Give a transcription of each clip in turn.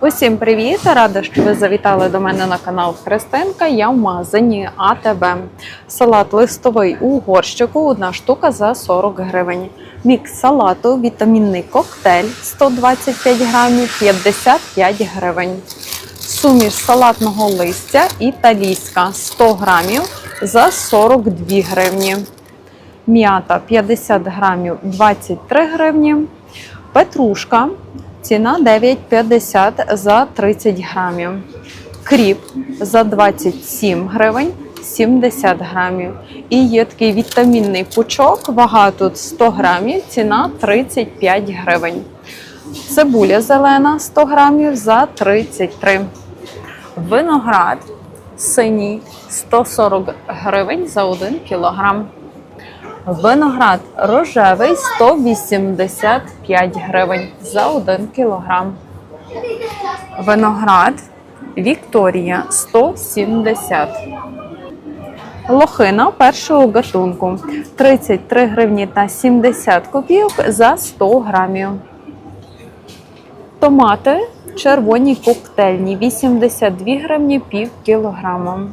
Усім привіт! Рада, що ви завітали до мене на канал Христинка. Я в магазині АТБ. Салат листовий у горщику, одна штука за 40 гривень. Мікс салату, вітамінний коктейль 125 грамів 55 гривень. Суміш салатного листя італійська 100 грамів за 42 гривні. М'ята 50 грамів 23 гривні. Петрушка ціна 9,50 за 30 грамів. Кріп за 27 гривень 70 грамів. І є такий вітамінний пучок, вага тут 100 грамів, ціна 35 гривень. Цибуля зелена 100 грамів за 33. Виноград синій 140 гривень за 1 кілограм. Виноград рожевий 185 гривень за 1 кілограм. Виноград Вікторія 170. Лохина першого гатунку 33 гривні та 70 копійок за 100 грамів. Томати червоні коктейльні 82 гривні пів кілограма.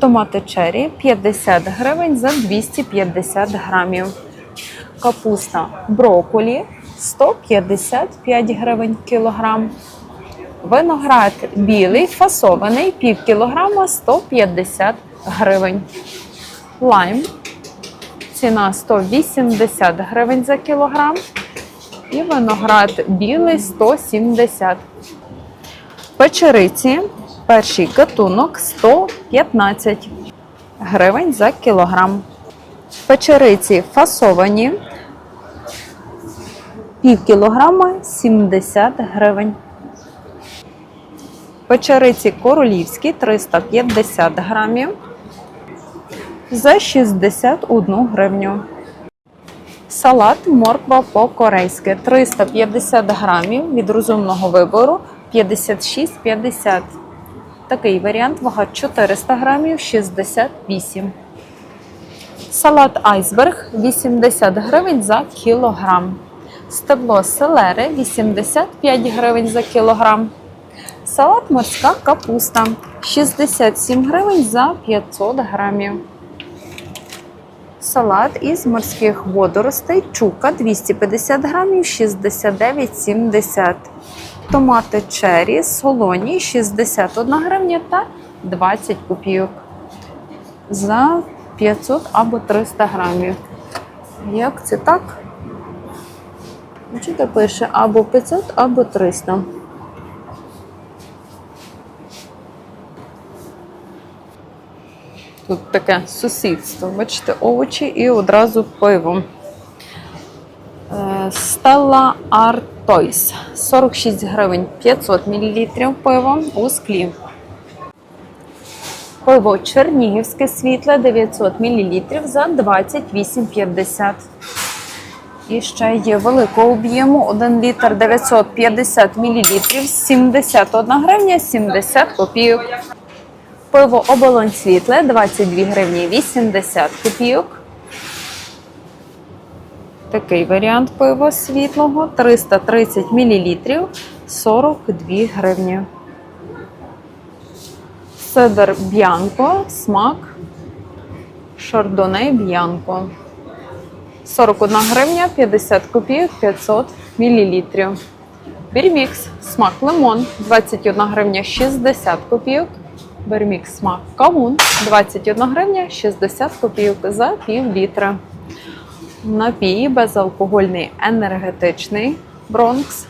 Томати черрі 50 гривень за 250 грамів. Капуста брокколі 155 гривень кілограм. Виноград білий фасований пів кілограма 150 гривень. Лайм ціна 180 гривень за кілограм. І виноград білий 170. Печериці перший гатунок 115 гривень за кілограм. Печериці фасовані пів кілограма 70 гривень. Печериці королівські 350 грамів за 61 гривню. Салат морква по-корейськи 350 грамів від розумного вибору 56,50. Такий варіант вага 400 грамів 68. Салат айсберг 80 гривень за кілограм. Стебло селери 85 гривень за кілограм. Салат морська капуста 67 гривень за 500 грамів. Салат із морських водоростей чука 250 грамів 69,70. Томати черрі солоні 61 гривня та 20 копійок. За 500 або 300 грамів. Як це так? Чи пише або 500, або 300. Тут таке сусідство. Бачите, овочі і одразу пиво. Е, Stella Artois 46 гривень 500 мл пиво у склі. Пиво Чернігівське світле 900 мл за 28,50. І ще є великого об'єму 1 літр 950 мл 71 гривня 70 копійок. Пиво оболонь світле 22 гривні 80 копійок. Такий варіант пива світлого 330 мл 42 гривні. Седер Б'янко, смак Шардоне Б'янко. 41 гривня 50 копійок 500 мл. Бірмікс, смак лимон 21 гривня 60 копійок. Бермікс смак кавун 21 гривня 60 копійок за пів літра. Напій безалкогольний енергетичний бронкс.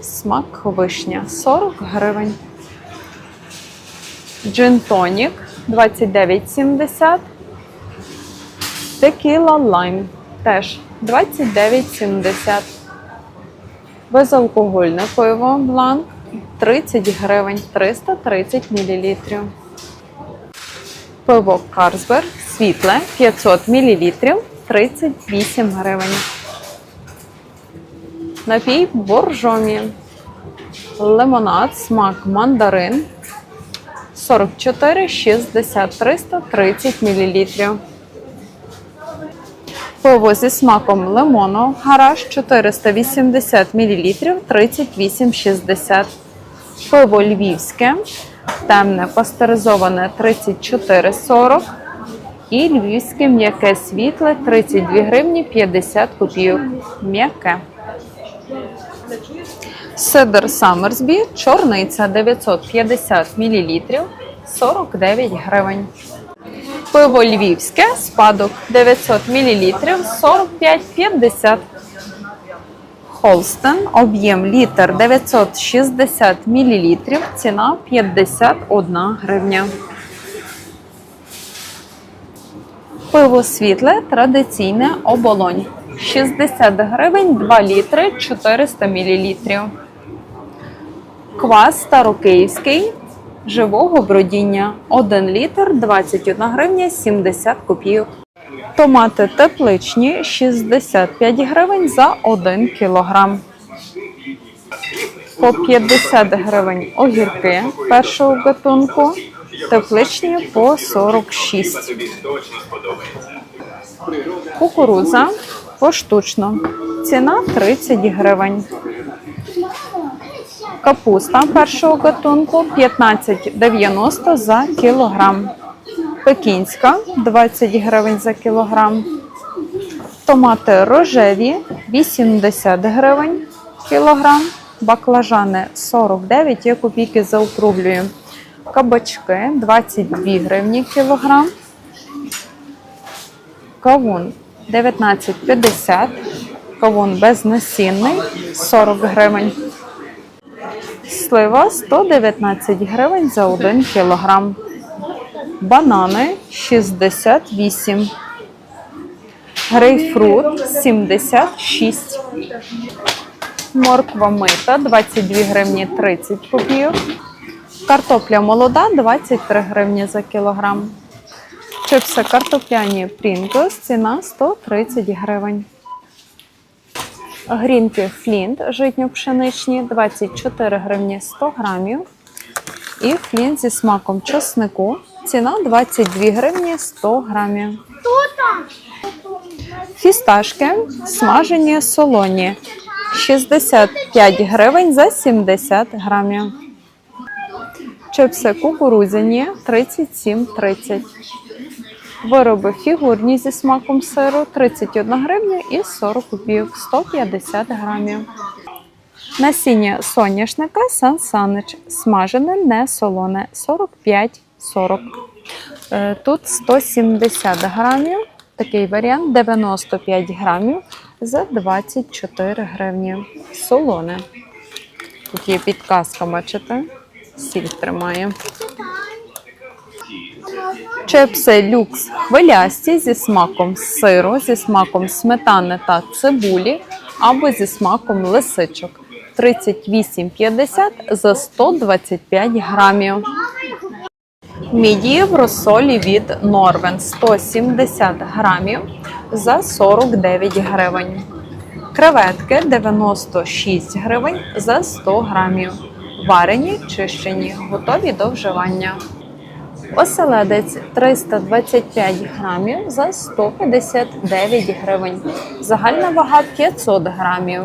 Смак вишня 40 гривень. Джин тонік 29,70. Текіла лайм теж 29,70. Безалкогольне пиво бланк 30 гривень 330 мл. Пиво Карсберг світле 500 мл 38 гривень. Напій боржомі. Лимонад, смак мандарин 44, 60, 330 мл. Пиво зі смаком лимону гараж 480 мл 38,60. Пиво львівське, темне пастеризоване 34,40 і львівське м'яке світле 32 гривні 50 копійок. М'яке. Сидр Самерсбі, чорниця 950 мл 49 гривень. Пиво львівське, спадок 900 мл 45,50. Холстен, об'єм літр 960 мл, ціна 51 гривня. Пиво світле традиційне оболонь 60 гривень 2 літри 400 мл. Квас старокиївський живого бродіння 1 літр 21 гривня 70 копійок. Томати тепличні 65 гривень за 1 кілограм. По 50 гривень огірки першого гатунку, тепличні по 46. Кукурудза поштучно. Ціна 30 гривень. Капуста першого гатунку 15,90 за кілограм. Пекінська 20 гривень за кілограм. Томати рожеві 80 гривень кілограм. Баклажани 49, я копійки заокруглюю. Кабачки 22 гривні кілограм. Кавун 19,50. Кавун безнасінний 40 гривень. Слива 119 гривень за 1 кілограм. Банани 68. Грейпфрут 76. Морква мита 22 гривні 30 копійок. Картопля молода 23 гривні за кілограм. Чипси картопляні Pringles, ціна 130 гривень. Грінки Флінт житньо-пшеничні 24 гривні 100 грамів. І флінт зі смаком чеснику. Ціна 22 гривні 100 грамів. Фісташки смажені солоні 65 гривень за 70 грамів. Чипси кукурудзяні 37,30. Вироби фігурні зі смаком сиру 31 гривня і 40 копійок 150 грамів. Насіння соняшника Сан Санич смажене, не солоне 45-40. Е, Тут 170 грамів. Такий варіант 95 грамів за 24 гривні. Солоне. Тут є підказка, бачите? Сіль тримає. Чипси люкс хвилясті зі смаком сиру, зі смаком сметани та цибулі або зі смаком лисичок. 38,50 за 125 грамів. Мідії в розсолі від Норвен 170 грамів за 49 гривень. Креветки 96 гривень за 100 грамів. Варені, чищені, готові до вживання. Оселедець 325 грамів за 159 гривень. Загальна вага 500 грамів.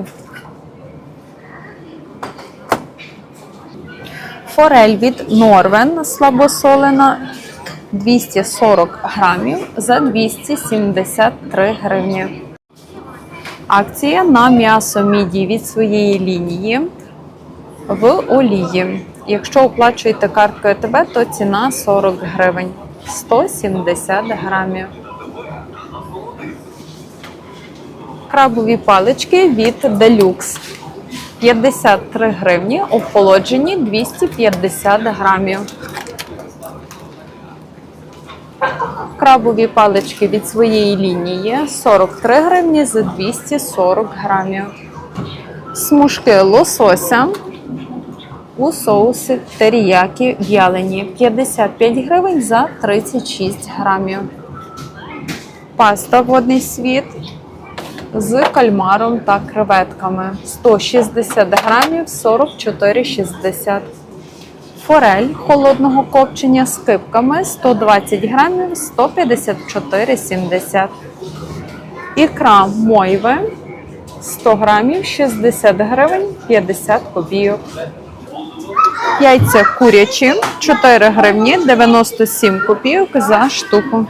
Форель від Норвен слабосолена 240 грамів за 273 гривні. Акція на м'ясо міді від своєї лінії в олії. Якщо оплачуєте карткою ТБ, то ціна 40 гривень 170 грамів. Крабові палички від Deluxe 53 гривні, охолоджені 250 грамів. Крабові палички від своєї лінії 43 гривні за 240 грамів. Смужки лосося у соусі теріякі в'ялені 55 гривень за 36 грамів. Паста водний світ з кальмаром та креветками 160 грамів 44,60. Форель холодного копчення з кипками 120 грамів 154,70. Ікра мойви 100 грамів 60 гривень 50 копійок. Яйця курячі 4 гривні 97 копійок за штуку.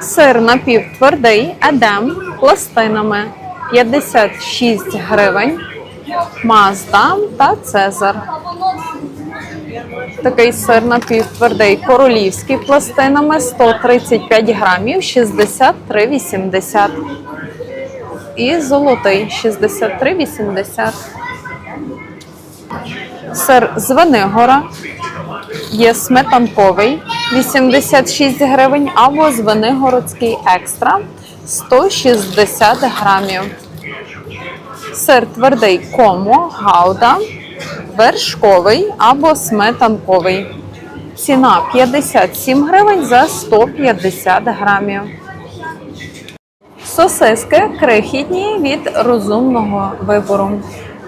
Сир напівтвердий едем пластинами 56 гривень. Мазда та Цезар. Такий сир напівтвердий королівський пластинами 135 грамів 63,80. І золотий 63,80. Сир з Венигора є сметанковий 86 гривень або з Венигородський екстра 160 грамів. Сир твердий комо, гауда, вершковий або сметанковий. Ціна 57 гривень за 150 грамів. Сосиски крихітні від розумного вибору.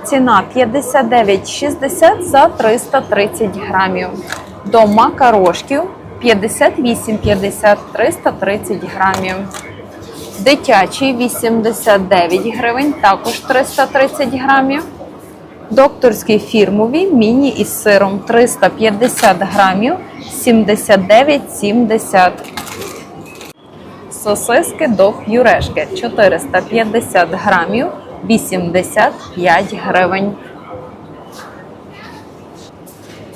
Ціна 59,60 за 330 грамів. До макарошків 58,50 330 грамів. Дитячий 89 гривень, також 330 грамів. Докторський фірмовий міні із сиром 350 грамів 79,70. Сосиски до п'юрешки 450 грамів 85 гривень.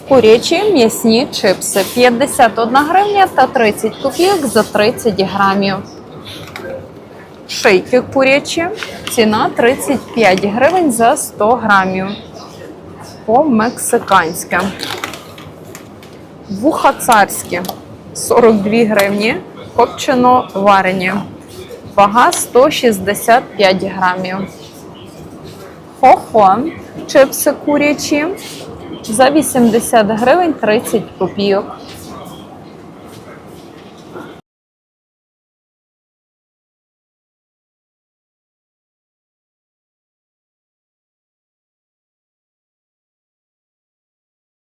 Курячі м'ясні чипси 51 гривня та 30 копійок за 30 грамів. Шийки курячі. Ціна 35 гривень за 100 грамів. По-мексиканськи. Вуха царські 42 гривні. Копчено варені. Вага 165 грамів. Хохо. Чипси курячі за 80 гривень 30 копійок.